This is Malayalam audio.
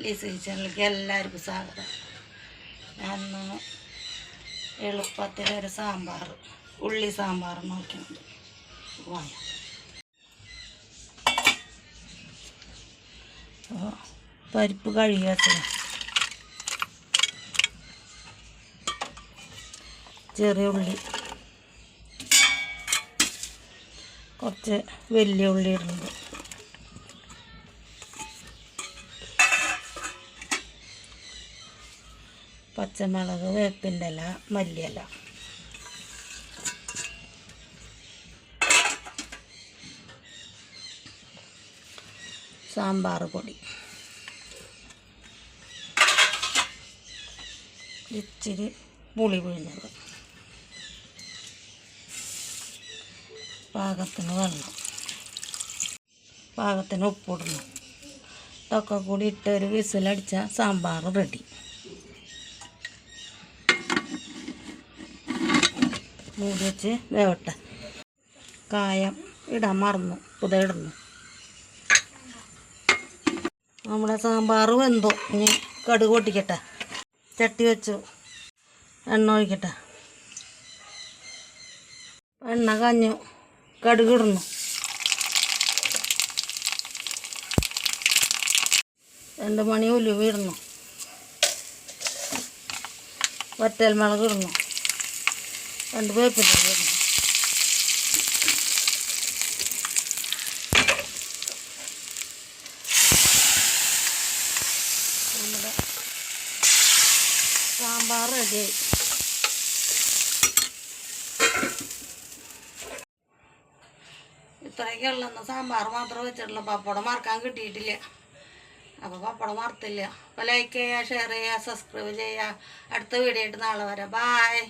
ലീസ് കിച്ചണിലേക്ക് എല്ലാവർക്കും സ്വാഗതം. ഞാൻ എളുപ്പത്തിലൊരു സാമ്പാർ ഉള്ളി സാമ്പാർ നോക്കിയുണ്ട് വായ. പരിപ്പ് കഴുകി വെച്ചത്. ചെറിയ ഉള്ളി. കുറച്ച് വലിയ ഉള്ളി ഇടുന്നുണ്ട്. പച്ചമുളക് വേപ്പിന്റെ ഇല മല്ലിയില. സാമ്പാർ പൊടി. ഇച്ചിരി പുളി പിഴിഞ്ഞത്. പാകത്തിന് വെള്ളം. പാകത്തിന് ഉപ്പിടണം. ഇതൊക്കെ കൂടി ഇട്ട് ഒരു വിസിലടിച്ച സാമ്പാർ റെഡി. മൂടി വെച്ച് വേവട്ടെ. കായം ഇടാൻ മറന്നു. പുതയിടുന്നു. നമ്മുടെ സാമ്പാർ വെന്തു. ഇനി കടുക് പൊട്ടിക്കട്ടെ. ചട്ടി വെച്ചു. എണ്ണ ഒഴിക്കട്ടെ. എണ്ണ കഞ്ഞു. കടുക് ഇടുന്നു. രണ്ട് മണി ഉലുവ വറ്റൽ മുളക് ഇടുന്നു. വേപ്പില ഇടുന്നു നമ്മുടെ സാമ്പാർ റെഡിയായി ഇത്രയൊക്കെ ഉള്ളെന്ന് സാമ്പാർ മാത്രം വെച്ചിട്ടുള്ള. പപ്പടം മറക്കാൻ കിട്ടിയിട്ടില്ല. അപ്പോൾ പപ്പടം മറത്തില്ല അപ്പോൾ ലൈക്ക് ചെയ്യുക ഷെയർ ചെയ്യുക സബ്സ്ക്രൈബ് ചെയ്യുക. അടുത്ത വീഡിയോ ആയിട്ട് നാളെ വരാം. ബായ്